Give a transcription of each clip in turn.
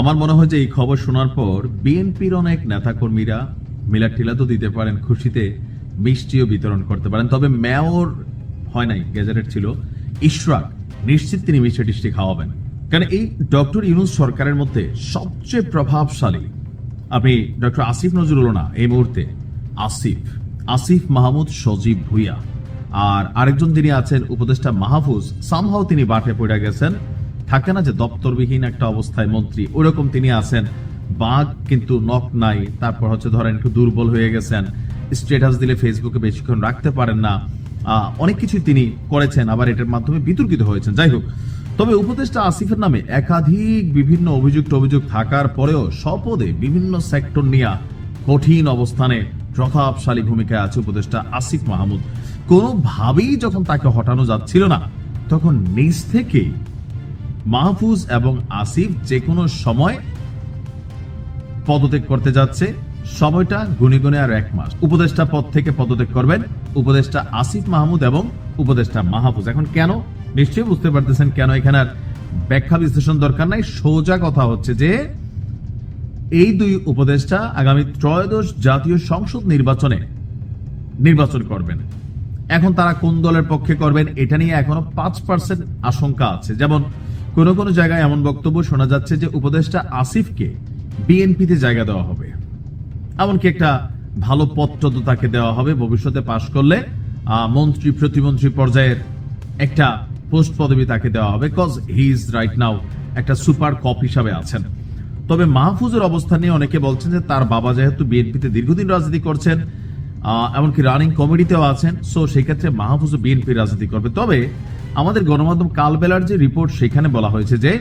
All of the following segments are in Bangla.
আমার মনে হয় যে এই খবর শোনার পর বিএনপির অনেক নেতাকর্মীরা মিলা টিলা তো দিতে পারেন, খুশিতে মিষ্টিও বিতরণ করতে পারেন। তবে মেয়র হয় নাই গেজারেট ছিল। ইশরাক, নিশ্চিত তিনি মিষ্টি টিষ্টি খাওয়াবেন। কারণ এই ডক্টর ইউনুস সরকারের মধ্যে সবচেয়ে প্রভাবশালী, আপনি ডক্টর আসিফ নজরুল না, এই মুহূর্তে আসিফ আসিফ মাহমুদ সজীব ভুইয়া। আর আরেকজন যিনি আছেন, উপদেষ্টা মাহফুজ সামহাও তিনি বাটে পড়ে গেছেন। থাকে না যে দপ্তরবিহীন একটা অবস্থায় মন্ত্রী ওরকম তিনি আছেন। বাঘ কিন্তু নখ নাই, তারপর হচ্ছে ধরেন একটু দুর্বল হয়ে গেছেন। স্ট্যাটাস দিলে ফেসবুকে বেশিক্ষণ রাখতে পারেন না। অনেক কিছুই তিনি করেছেন, আবার এটার মাধ্যমে বিতর্কিত হয়েছেন। যাই হোক, তবে উপদেষ্টা আসিফের নামে একাধিক বিভিন্ন অভিযুক্ত অভিযোগ থাকার পরেও স্বপদে বিভিন্ন সেক্টর নিয়ে কঠিন অবস্থানে প্রভাবশালী ভূমিকায় আছে উপদেষ্টা আসিফ মাহমুদ। কোনোভাবেই যখন তাকে হটানো যাচ্ছিল না, তখন নিজ থেকেই মাহফুজ এবং আসিফ যে কোনো সময় পদত্যাগ করতে যাচ্ছে। সময়টা গুনে গুনে আর এক মাস। উপদেষ্টা পদ থেকে পদত্যাগ করবেন উপদেষ্টা আসিফ মাহমুদ এবং উপদেষ্টা মাহফুজ। এখন কেন? নিশ্চয়ই বুঝতে পারতেছেন কেন এখানে আর ব্যাখ্যা বিশ্লেষণ দরকার নাই। সোজা কথা হচ্ছে যে এই দুই উপদেষ্টা আগামী ত্রয়োদশ জাতীয় সংসদ নির্বাচনে নির্বাচন করবেন। এখন তারা কোন দলের পক্ষে করবেন, এটা নিয়ে এখনও পাঁচ পার্সেন্ট আশঙ্কা আছে। যেমন কোন কোন জায়গায় এমন বক্তব্য শোনা যাচ্ছে যে উপদেষ্টা আসিফকে বিএনপিতে জায়গা দেওয়া হবে। এমনকি একটা ভালো পত্র তাকে দেওয়া হবে। ভবিষ্যতে পাশ করলে মন্ত্রী প্রতিমন্ত্রী পর্যায়ের একটা পোস্ট পদবি তাকে দেওয়া হবে। Cause he is right now একটা সুপার কপ হিসাবে আছেন। তবে মাহফুজের অবস্থান নিয়ে অনেকে বলছেন যে তার বাবা যেহেতু বিএনপিতে দীর্ঘদিন রাজনীতি করছেন এমনকি রানিং কমিটিতেও আছেন সো সেই ক্ষেত্রে মাহফুজ বিএনপি রাজনীতি করবে। তবে আমাদের গণমাধ্যম কালবেলার যে রিপোর্ট, সেখানে বলা হয়েছে যে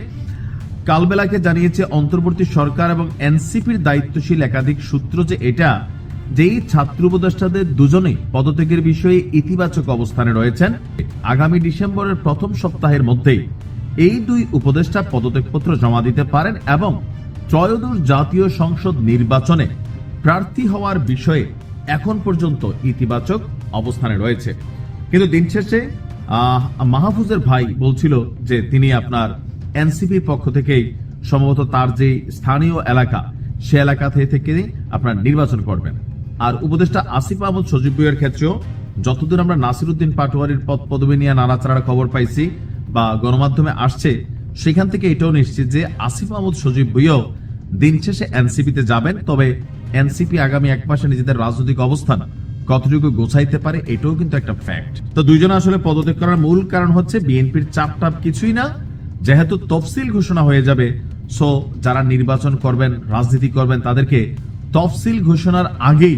কালবেলাকে জানিয়েছে অন্তর্বর্তী সরকার এবং এনসিপির দায়িত্বশীল একাধিক সূত্র যে এটা, যেই ছাত্র উপদেষ্টাদের দুজনেই পদত্যাগের বিষয়ে ইতিবাচক অবস্থানে রয়েছেন। আগামী ডিসেম্বরের প্রথম সপ্তাহের মধ্যেই এই দুই উপদেষ্টা পদত্যাগপত্র জমা দিতে পারেন এবং ত্রয়োদশ জাতীয় সংসদ নির্বাচনে প্রার্থী হওয়ার বিষয়ে এখন পর্যন্ত ইতিবাচক অবস্থানে রয়েছে। কিন্তু দিন শেষে মাহফুজের ভাই বলছিল যে তিনি আপনার এনসিপির পক্ষ থেকেই সম্ভবত তার যে স্থানীয় এলাকা, সে এলাকা থেকে আপনার নির্বাচন করবেন। আর উপদেষ্টা আসিফ আহমদ সজীব ভুইয়ার ক্ষেত্রেও যতদূর আমরা নাসিরুদ্দিন পাটোয়ারির পদ পদবি নিয়ে নাড়াচাড়ার খবর পাইছি বা গণমাধ্যমে আসছে, সেখান থেকে এটাও নিশ্চিত যে আসিফ আহমদ সজীব ভুইয়াও দিন শেষে এনসিপিতে যাবেন। তবে এনসিপি আগামী এক মাসে নিজেদের রাজনৈতিক অবস্থান কতটুকু গোছাইতে পারে, এটাও কিন্তু একটা ফ্যাক্ট তো দুইজনে আসলে পদত্যাগ করার মূল কারণ হচ্ছে বিএনপির চাপ টাপ কিছুই না, যেহেতু তফসিল ঘোষণা হয়ে যাবে। সো যারা নির্বাচন করবেন, রাজনীতি করবেন, তাদেরকে তফসিল ঘোষণার আগেই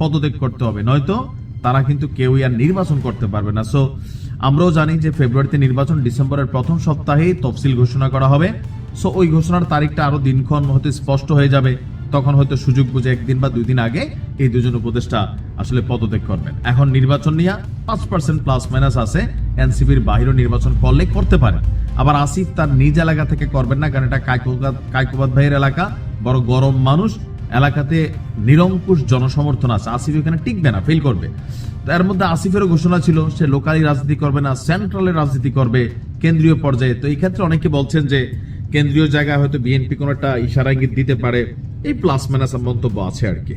পদত্যাগ করতে হবে। নয়তো তারা কিন্তু কেউই আর নির্বাচন করতে পারবে না। সো আমরাও জানি যে ফেব্রুয়ারিতে নির্বাচন, ডিসেম্বরের প্রথম সপ্তাহেই তফসিল ঘোষণা করা হবে। সো ওই ঘোষণার তারিখটা আরও দিনক্ষণ হতে স্পষ্ট হয়ে যাবে। তখন হয়তো সুযোগ বুঝে একদিন বা দুই দিন আগে এই দুজন উপদেষ্টা আসলে পদত্যাগ করবেন। এখন নির্বাচন নিয়ে পাঁচ পার্সেন্ট প্লাস মাইনাস আছে। এনসিপির বাহিরও নির্বাচন করলে করতে পারে আবার আসিফ তার নিজ এলাকা থেকে করবেন না, কারণ এটা কায়কুবাদ ভাইয়ের এলাকা। বড় গরম মানুষ। এলাকাতে নিরঙ্কুশ জনসমর্থন আছে। আসিফ এখানে টিকবে না ফেল করবে। তার মধ্যে আসিফেরও ঘোষণা ছিল, সে লোকালি রাজনীতি করবে না সেন্ট্রালের রাজনীতি করবে কেন্দ্রীয় পর্যায়ে। তো এই ক্ষেত্রে অনেকে বলছেন যে, কেন্দ্রীয় জায়গায় হয়তো বিএনপি কোনো একটা ইশারা ইঙ্গিত দিতে পারে। এই প্লাস মাইনাস মন্তব্য আছে আর কি।